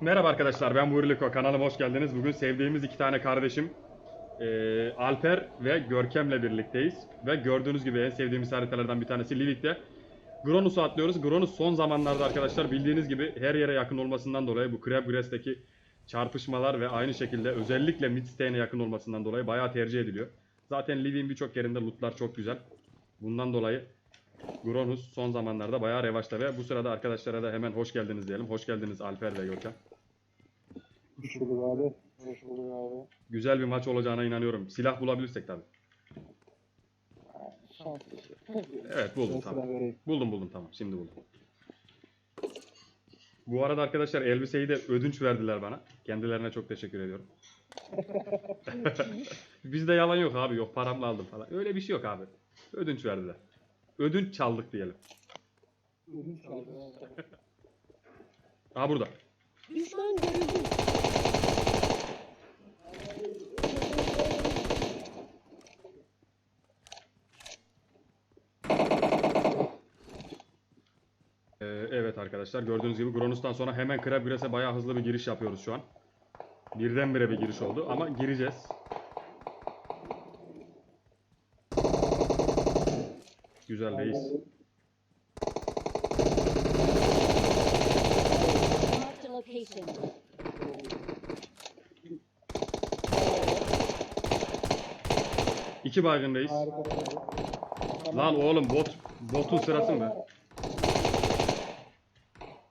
Merhaba arkadaşlar ben Buğriliko kanalıma hoş geldiniz. Bugün sevdiğimiz iki tane kardeşim eee, Alper ve Görkem'le birlikteyiz. Ve gördüğünüz gibi en sevdiğimiz haritalardan bir tanesi Livik'te. Gronus'u atlıyoruz. Gronus son zamanlarda arkadaşlar bildiğiniz gibi her yere yakın olmasından dolayı bu Crabgrass'teki çarpışmalar ve aynı şekilde özellikle Midstay'e yakın olmasından dolayı bayağı tercih ediliyor. Zaten Livik'in birçok yerinde lootlar çok güzel. Bundan dolayı Gronus son zamanlarda bayağı revaçta ve bu sırada arkadaşlara da hemen hoş geldiniz diyelim. Hoş geldiniz Alper ve Görkem. Hoş bulduk abi. Hoş bulduk abi. Güzel bir maç olacağına inanıyorum. Silah bulabilirsek tabii. Evet buldum tamam. Buldum buldum tamam şimdi buldum. Bu arada arkadaşlar elbiseyi de ödünç verdiler bana. Kendilerine çok teşekkür ediyorum. Bizde yalan yok abi yok paramla aldım falan. Öyle bir şey yok abi. Ödünç verdiler. Ödünç çaldık diyelim. Ödünç aldı. Aa burada. Düşman görüldü. Ee, evet arkadaşlar gördüğünüz gibi Gronus'tan sonra hemen Crabgrass'e bayağı hızlı bir giriş yapıyoruz şu an. Birdenbire bir giriş oldu ama gireceğiz. Güzel reis. Location. İki baygın reis. Lan oğlum bot botun sırası mı?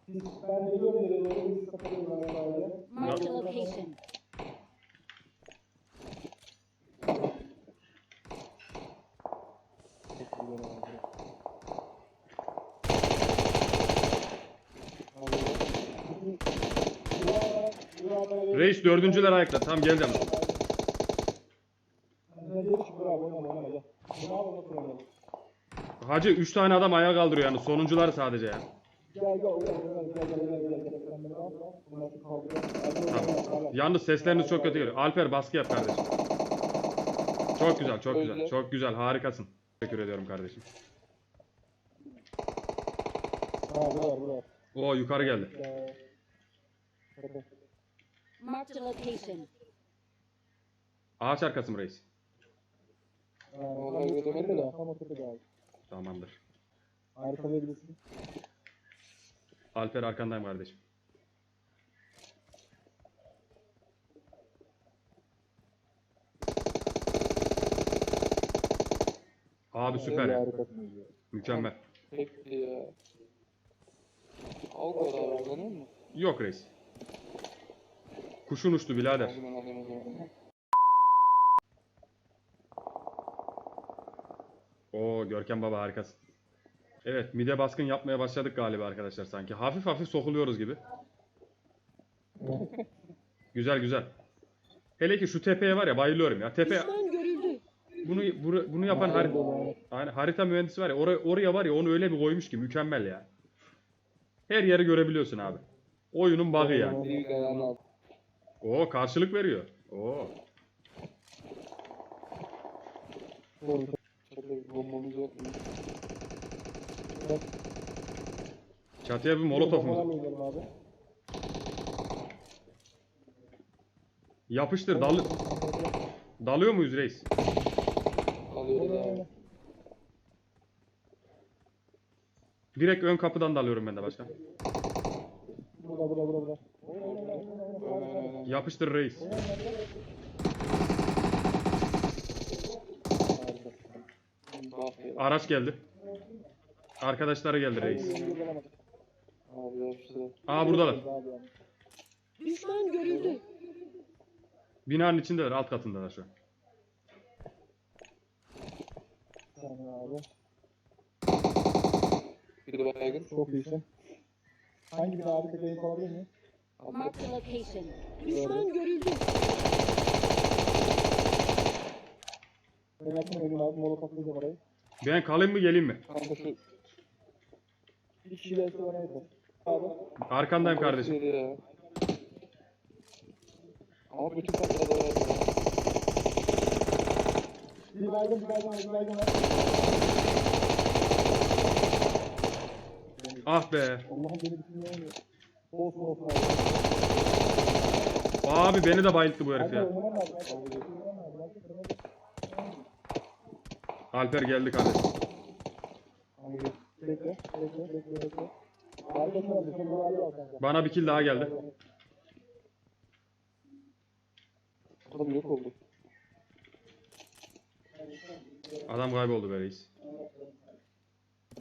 Ben de böyle yere doğru bir sapatıyorum ben abi. Marked a location. Çok güzel abi. Abi. Reis dördüncüler ayakta. Tam geleceğim. Hacı 3 tane adam ayağa kaldırıyor yani sonuncular sadece ya. Gel gel gel gel gel gel gel gel. Sen beni al. Bunları kaldırıyorum. Tamam. Yalnız sesleriniz çok kötü geliyor. Alper baskı yap kardeşim. Çok güzel, çok güzel, çok güzel, harikasın. Teşekkür ediyorum kardeşim. Ha. Oo yukarı geldi. Ee. Marked a location. Ağaç arkası mı reis? Olay de oturdu. Tamamdır. Harikalayabilirsin. Alper arkandayım kardeşim. Abi süper ya. Mükemmel. Peki ya. Al kadar musun? Yok reis. Kuşun uçtu birader. Oo Görkem baba harikasın. Evet mide baskın yapmaya başladık galiba arkadaşlar sanki. Hafif hafif sokuluyoruz gibi. güzel güzel. Hele ki şu tepeye var ya bayılıyorum ya. Tepe Düşman görüldü. bunu bunu, bunu yapan harita yani harita mühendisi var ya oraya, oraya var ya onu öyle bir koymuş ki mükemmel ya. Her yeri görebiliyorsun abi. Oyunun bug'ı yani. Oo karşılık veriyor. Oo. Doğru. Çatıda bir bombamız yok mu? Çatıya bir oynayalım abi. Yapıştır dal dalıyor muyuz reis? Alıyoruz abi. Direkt ön kapıdan dalıyorum ben de başkan. Burada burada burada burada. Yapıştır reis. Araç geldi. Arkadaşları geldi reis. Aa buradalar. Düşman görüldü. Binanın içindeler, alt katındalar şu an. Tamam abi. Bir de baygın. Çok iyisin. Hangi bir abi tek info alabilir Marked a location. Düşman görüldü. Ben abi. Orayı. Ben kalayım mı geleyim mi? Kanka şu Bir kişi gelse bana yeter. Abi. Arkandayım kardeşim. Ya. Ama bütün patladı abi. Bir baygın bir baygın bir baygın var. Ah be. Allah'ım beni düşünmüyor. Bol bol bol. Abi beni de bayılttı bu herif ya. Alper geldi kardeşim. Bekle. Bekle. Bekle. Bekle. Bekle. Arkadaşlar bir şey var ya kanka. Bana bir kill daha geldi. Adam yok oldu. Adam kayboldu be reis.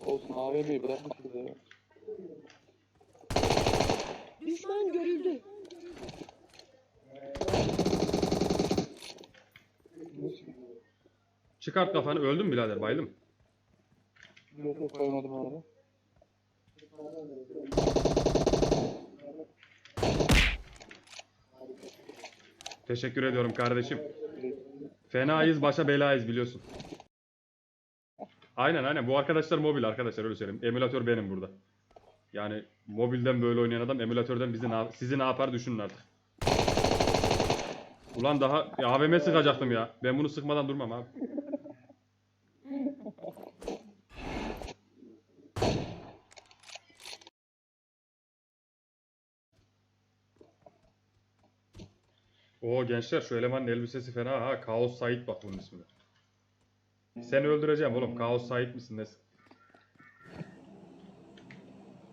Olsun AVM'yi bırakmışız ya. Düşman görüldü. Çıkart kafanı. Öldün mü birader? Bayıldım mı? Yok yok koymadım abi. Teşekkür ediyorum kardeşim. Fenayız başa belayız biliyorsun. Aynen aynen bu arkadaşlar mobil arkadaşlar öyle söyleyeyim. Emülatör benim burada. Yani mobilden böyle oynayan adam emülatörden bizi ne, sizi ne yapar düşünün artık. Ulan daha ya AVM sıkacaktım ya. Ben bunu sıkmadan durmam abi. Oo gençler şu elemanın elbisesi fena ha. Kaos Sait bak bunun ismi. Seni öldüreceğim oğlum. Kaos Sait misin nesin?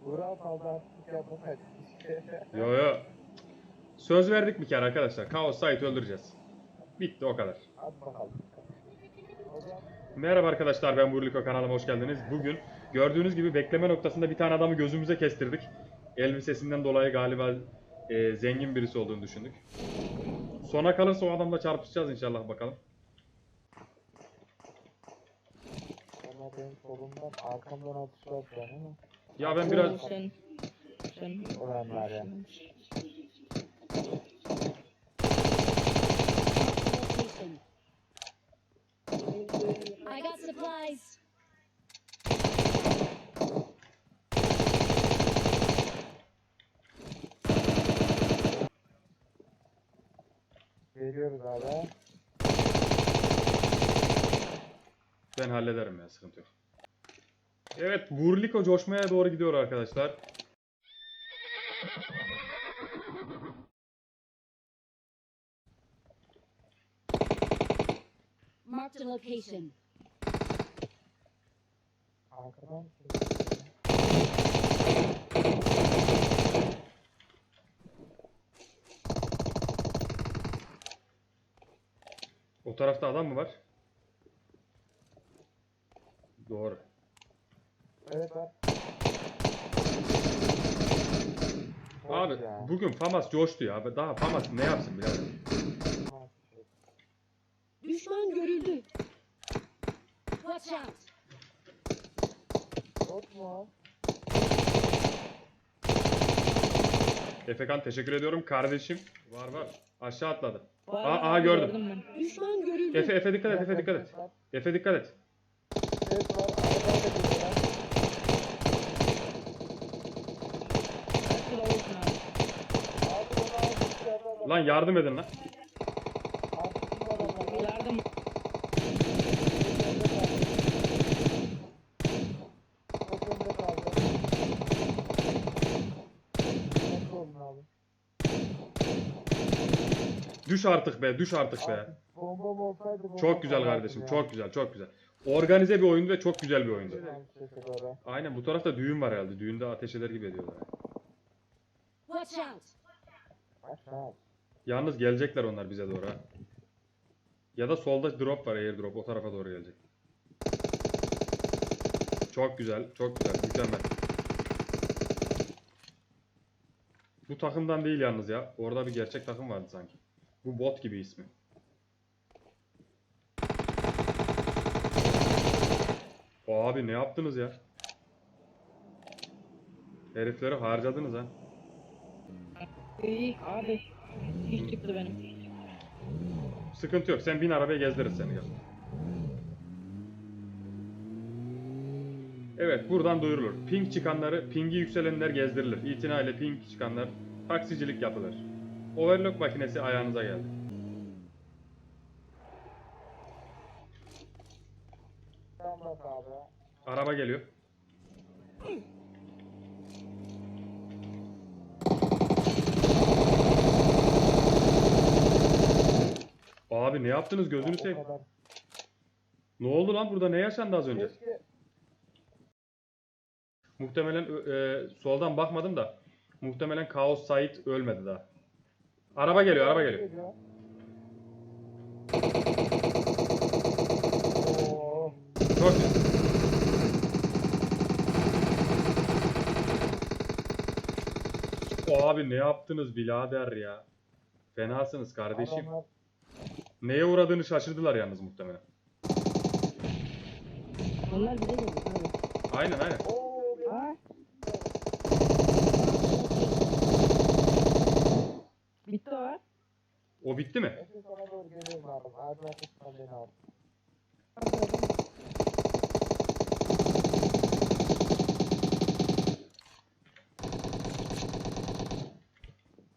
Vural kaldı artık yapamayız. Yo yo. Söz verdik bir kere arkadaşlar. Kaos Sait'i öldüreceğiz. Bitti o kadar. Hadi bakalım. Merhaba arkadaşlar ben Burliko kanalıma hoş geldiniz. Bugün gördüğünüz gibi bekleme noktasında bir tane adamı gözümüze kestirdik. Elbisesinden dolayı galiba e, zengin birisi olduğunu düşündük. Sona kalırsa o adamla çarpışacağız inşallah bakalım. Ama benim solumdan arkamdan şu an ama. Ya ben biraz Sen, sen Ulanlar ya. I got supplies. Geliyoruz abi. ben hallederim ya sıkıntı yok. Evet Burliko coşmaya doğru gidiyor arkadaşlar. Marked a location. Arkadan. O tarafta adam mı var? Doğru. Evet abi. Abi Ya. bugün Famas coştu ya. Daha Famas ne yapsın birader? Düşman görüldü. Watch out. Yok mu? Efekan teşekkür ediyorum kardeşim. Var var. Aşağı atladı. Aa, aa, gördüm. Düşman görüldü. Efe Efe dikkat et Efe dikkat et. Efe dikkat et. Evet var. Arkadan da? Abi içeride adam. Lan yardım edin lan. Arkasında adam var. Yardım. Çok önde kaldı. Nasıl oldun abi? Düş artık be düş artık be. Olsaydı Çok güzel kardeşim ya. çok güzel çok güzel. Organize bir oyundu ve çok güzel bir oyundu. Güzel bir. Aynen bu tarafta düğün var herhalde. Düğünde ateş eder gibi ediyorlar. Watch out. Aşağı. Yalnız gelecekler onlar bize doğru ha. Ya da solda drop var air drop o tarafa doğru gelecek. Çok güzel çok güzel mükemmel. Bu takımdan değil yalnız ya. Orada bir gerçek takım vardı sanki. Bu bot gibi ismi. O abi ne yaptınız ya? Herifleri harcadınız ha. İyi abi. Hiç çıktı benim. Sıkıntı yok. Sen bin arabaya gezdiririz seni gel. Evet buradan duyurulur. Ping çıkanları, pingi yükselenler gezdirilir. İtina ile ping çıkanlar taksicilik yapılır. Overlock makinesi ayağınıza geldi. Araba geliyor. Abi ne yaptınız gözünü seveyim. Ne oldu lan burada ne yaşandı az önce? Muhtemelen e, soldan bakmadım da muhtemelen Kaos Said ölmedi daha. Araba geliyor, araba geliyor. Oo, Çok iyi. Abi ne yaptınız birader ya? Fenasınız kardeşim. adamlar Neye uğradığını şaşırdılar yalnız muhtemelen. Onlar bize geliyor abi. Aynen aynen. Oo, bir- Aa. Bitti o. O bitti mi? Efe sana doğru geliyorum abi. Abi arkasından beni al.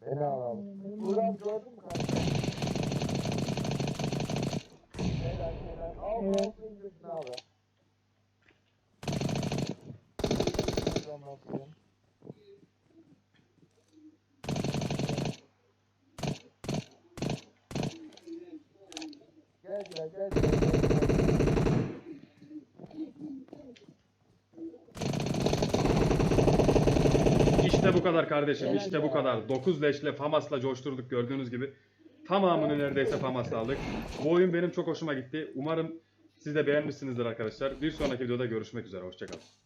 Beni al abi. Burak gördün mü kanka? Helal helal. Al Evet. al indirsin abi. İşte bu kadar kardeşim. işte bu kadar. 9 leşle Famas'la coşturduk gördüğünüz gibi. Tamamını neredeyse Famas'la aldık. Bu oyun benim çok hoşuma gitti. Umarım siz de beğenmişsinizdir arkadaşlar. Bir sonraki videoda görüşmek üzere. Hoşçakalın.